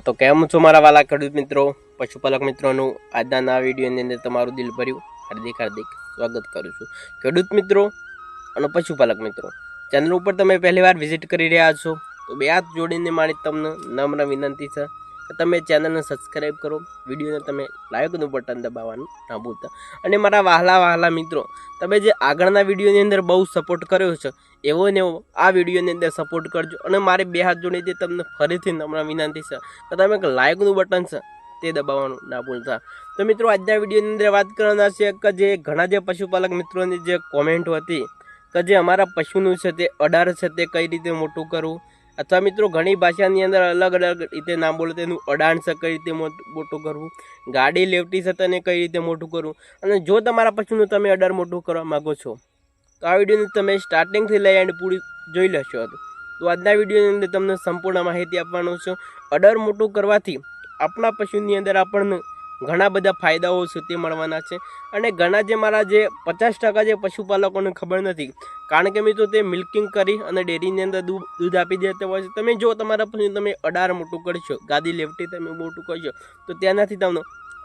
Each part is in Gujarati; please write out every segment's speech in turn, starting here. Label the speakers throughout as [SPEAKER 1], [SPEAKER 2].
[SPEAKER 1] આ તો કેમ છો મારા વાલા ખેડૂત મિત્રો? પશુપાલક મિત્રોનું આજના નવા વિડીયોની અંદર તમારું દિલ ભર્યું હાર્દિક હાર્દિક સ્વાગત કરું છું. ખેડૂત મિત્રો અને પશુપાલક મિત્રો, ચેનલ ઉપર તમે પહેલી વાર વિઝિટ કરી રહ્યા છો તો બે હાથ જોડીને મારી તમને નમ્ર વિનંતી છે. તમે ચેનલને સબસ્ક્રાઈબ કરો, વિડીયોને તમે લાઈકનું બટન દબાવવાનું ના ભૂલતા. અને મારા વહાલા વહાલા મિત્રો, તમે જે આગળના વિડીયોની અંદર બહુ સપોર્ટ કર્યો છે, એવો ને એવો આ વિડીયોની અંદર સપોર્ટ કરજો. અને મારે બે હાથ જોડીને તમને ફરીથી હમણાં વિનંતી છે કે તમે એક લાઇકનું બટન છે તે દબાવવાનું ના ભૂલતા. તો મિત્રો, આજના વિડીયોની અંદર વાત કરવાના છે કે જે ઘણા જે પશુપાલક મિત્રોની જે કોમેન્ટ હતી કે જે અમારા પશુનું છે તે અડાર છે તે કઈ રીતે મોટું કરવું અથવા મિત્રો ઘણી ભાષાની અંદર અલગ અલગ રીતે નામ બોલો તેનું અડાણ કઈ રીતે મોટ- કરવું? ગાડી લેવટી છે તેને કઈ રીતે મોટું કરવું? અને જો તમારા પશુનું તમે અડર મોટું કરવા માગો છો, તો આ વિડીયોને તમે સ્ટાર્ટિંગથી લઈ એન્ડ પૂરી જોઈ લેશો તો આજના વિડીયોની અંદર તમને સંપૂર્ણ માહિતી આપવાનો છું. અડર મોટું કરવાથી આપણા પશુની અંદર આપણને ઘણા બધા ફાયદાઓ છે તે મળવાના છે. અને ઘણા જે મારા જે પચાસ ટકા જે પશુપાલકોને ખબર નથી, કારણ કે મિત્રો તે મિલ્કિંગ કરી અને ડેરીની અંદર દૂધ દૂધ આપી દેતા હોય છે. તમે જો તમારા પશુને તમે અડાર મોટું કરશો, ગાદી લેવટી તમે મોટું કરશો, તો તેનાથી તમને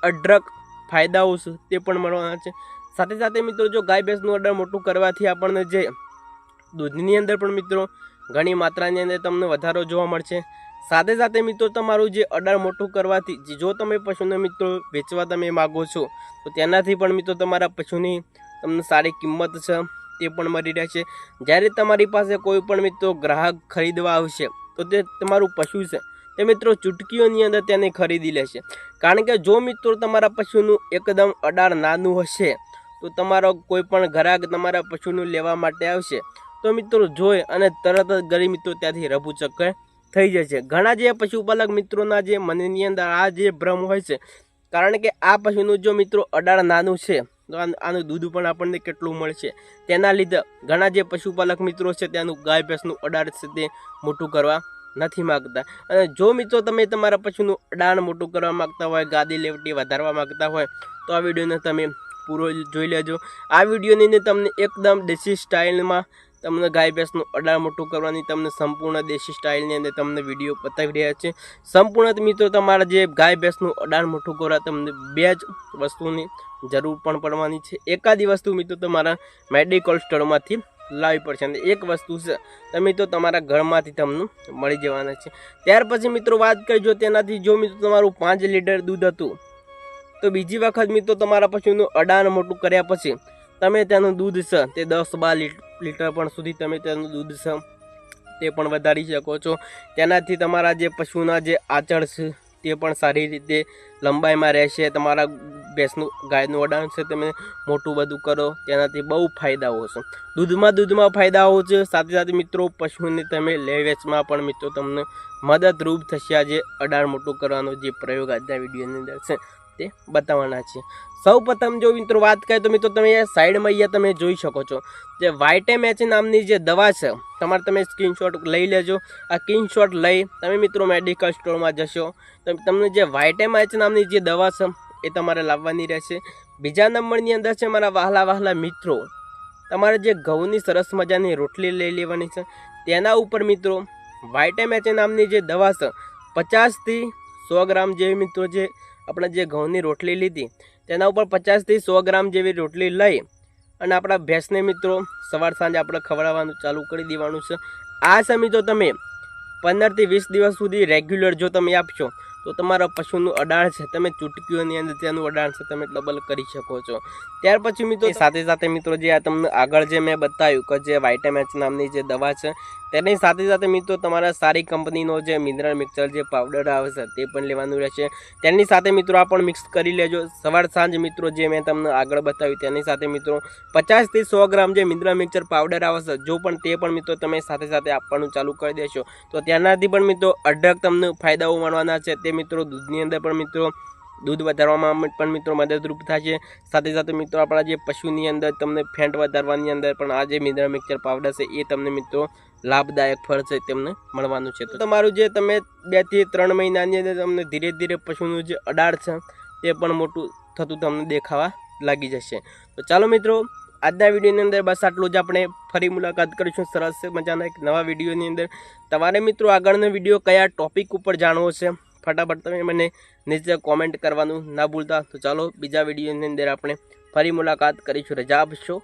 [SPEAKER 1] અઢળક ફાયદાઓ છે તે પણ મળવાના છે. સાથે સાથે મિત્રો જો ગાય ભેંસનું અડર મોટું કરવાથી આપણને જે દૂધની અંદર પણ મિત્રો ઘણી માત્રાની અંદર તમને વધારો જોવા મળશે. સાથે સાથે મિત્રો, તમારું જે અડાર મોટું કરવાથી, જે- તમે પશુને મિત્રો વેચવા તમે માગો છો, તો તેનાથી પણ મિત્રો તમારા પશુની તમને સારી કિંમત છે, તે પણ મળી રહેશે. જ્યારે તમારી પાસે કોઈ પણ મિત્રો ગ્રાહક ખરીદવા આવશે, તો તે તમારું પશુ છે. તે મિત્રો ચૂટકીઓની અંદર તેને ખરીદી લેશે. કારણ કે જો મિત્રો તમારા પશુનું એકદમ અડાર નાનું હશે, તો તમારો કોઈ પણ ગ્રાહક તમારા પશુનું લેવા માટે આવશે. તો મિત્રો જોઈ અને તરત જ ગરીબ મિત્રો ત્યાંથી રભુ ચક્કર થઈ જશે ઘણા જે પશુપાલક મિત્રોના જે મનની અંદર આ જે ભ્રમ હોય છે, કારણ કે આ પશુનું જો મિત્રો અડાળ નાનું છે, તો આનું દૂધ પણ આપણને કેટલું મળશે? તેના લીધે ઘણા જે પશુપાલક મિત્રો છે તેનું ગાય ભેંસનું અડાળ છે તે મોટું કરવા નથી માગતા. અને જો મિત્રો તમે તમારા પશુનું અડાણ મોટું કરવા માગતા હોય, ગાદી લેવટી વધારવા માગતા હોય, તો આ વિડીયોને તમે પૂરો જોઈ લેજો. આ વિડીયોની તમને એકદમ દેશી સ્ટાઇલમાં તમને ગાય ભેંસનું અડાર મોટું કરવાની તમને સંપૂર્ણ દેશી સ્ટાઇલની અંદર તમને વીડિયો બતાવી રહ્યા છે. સંપૂર્ણ મિત્રો, તમારા જે ગાય ભેંસનું અડાર મોટું કરવા તમને બે જ વસ્તુની જરૂર પણ પડવાની છે. એકાદી વસ્તુ મિત્રો તમારા મેડિકલ સ્ટોરમાંથી લાવવી પડશે અને એક વસ્તુ છે તમે તો તમારા ઘરમાંથી તમને મળી જવાના છે. ત્યાર પછી મિત્રો વાત કરજો તેનાથી જો મિત્રો તમારું પાંચ લીટર દૂધ હતું, તો બીજી વખત મિત્રો તમારા પશુનું અડાણ મોટું કર્યા પછી તમે તેનું દૂધ છે તે દસ બાર લીટ- લીટર પણ સુધી તમે તેનું દૂધ છે તે પણ વધારી શકો છો. તેનાથી તમારા જે પશુના જે આચળ છે, તે પણ સારી રીતે લંબાઈમાં રહેશે. તમારા ભેંસનું, ગાયનું અડાણ છે, તમે મોટું બધું કરો, તેનાથી બહુ ફાયદાઓ છે. દૂધમાં દૂધમાં ફાયદાઓ છે. સાથે સાથે મિત્રો, પશુને તમે લે વેચમાં પણ મિત્રો તમને મદદરૂપ થશે. આ જે અડાણ મોટું કરવાનો જે પ્રયોગ આજના વિડીયોની અંદર છે. તે બતાવવાના છે. સૌ જો મિત્રો વાત કરીએ તો મિત્રો તમે સાઈડમાં અહીંયા તમે જોઈ શકો છો જે વાઇટેમેચ નામની જે દવા છે, તમારે તમે સ્ક્રીનશોટ લઈ લેજો. આ સ્ક્રીનશોટ લઈ તમે મિત્રો મેડિકલ સ્ટોરમાં જશો. તો તમને જે વાઇટેમેચ નામની જે દવા છે, એ તમારે લાવવાની રહેશે. બીજા નંબરની અંદર છે મારા વહાલા વહાલા મિત્રો, તમારે જે ઘઉંની સરસ મજાની રોટલી લઈ લેવાની છે. તેના ઉપર મિત્રો વાઇટેમેચ નામની જે દવા છે, પચાસથી સો ગ્રામ જેવી મિત્રો જે આપણે જે ઘઉંની રોટલી લીધી, તેના ઉપર પચાસથી સો ગ્રામ જેવી રોટલી લઈ અને આપણા ભેંસને મિત્રો સવાર સાંજે આપણે ખવડાવવાનું ચાલુ કરી દેવાનું છે. આ સમય જો તમે પંદરથી વીસ દિવસ સુધી રેગ્યુલર જો તમે આપશો તો તમારા પશુનું અડાણ છે, તમે ચૂંટકીઓની અંદર તેનું અડાણ છે, તમે ડબલ કરી શકો છો. ત્યાર પછી મિત્રો સાથે સાથે મિત્રો જે આ તમને આગળ જે મેં બતાવ્યું કે જે વાઇટામેચ નામની જે દવા છે, તેની સાથે સાથે મિત્રો તમારા સારી કંપનીનો જે મિનરલ મિક્સર જે પાવડર આવે છે, તે પણ લેવાનું રહેશે. તેની સાથે મિત્રો આ પણ મિક્સ કરી લેજો. સવાર સાંજ મિત્રો જે મેં તમને આગળ બતાવ્યું, તેની સાથે મિત્રો પચાસથી સો ગ્રામ જે મિનરલ મિક્સર પાવડર આવે છે, જો પણ તે પણ મિત્રો તમે સાથે સાથે આપવાનું ચાલુ કરી દેશો. તો ત્યાંનાથી પણ મિત્રો અઢળક તમને ફાયદાઓ મળવાના છે. તે મિત્રો, દૂધની અંદર પણ મિત્રો દૂધ વધારવામાં પણ મિત્રો મદદરૂપ થશે. સાથે સાથે મિત્રો આપણા જે પશુની અંદર તમને ફેન્ટ વધારવાની અંદર પણ આ જે મિનરલ મિક્સર પાવડર છે, એ તમને મિત્રો લાભદાયક ફળ છે, તેમને મળવાનું છે. તો તમારું જે તમે બેથી ત્રણ મહિનાની અંદર તમને ધીરે ધીરે પશુનું જે અડાડ છે, તે પણ મોટું થતું તમને દેખાવા લાગી જશે. તો ચાલો મિત્રો, આજના વિડીયોની અંદર બસ આટલું જ. આપણે ફરી મુલાકાત કરીશું. સરસ મજાના એક નવા વિડીયોની અંદર. તમારે મિત્રો આગળનો વીડિયો કયા ટોપિક ઉપર જાણવો છે? ફટાફટ તમે મને નીચે કોમેન્ટ કરવાનું ના ભૂલતા. તો ચાલો બીજા વિડીયોની અંદર આપણે ફરી મુલાકાત કરીશું. રજા આપશો.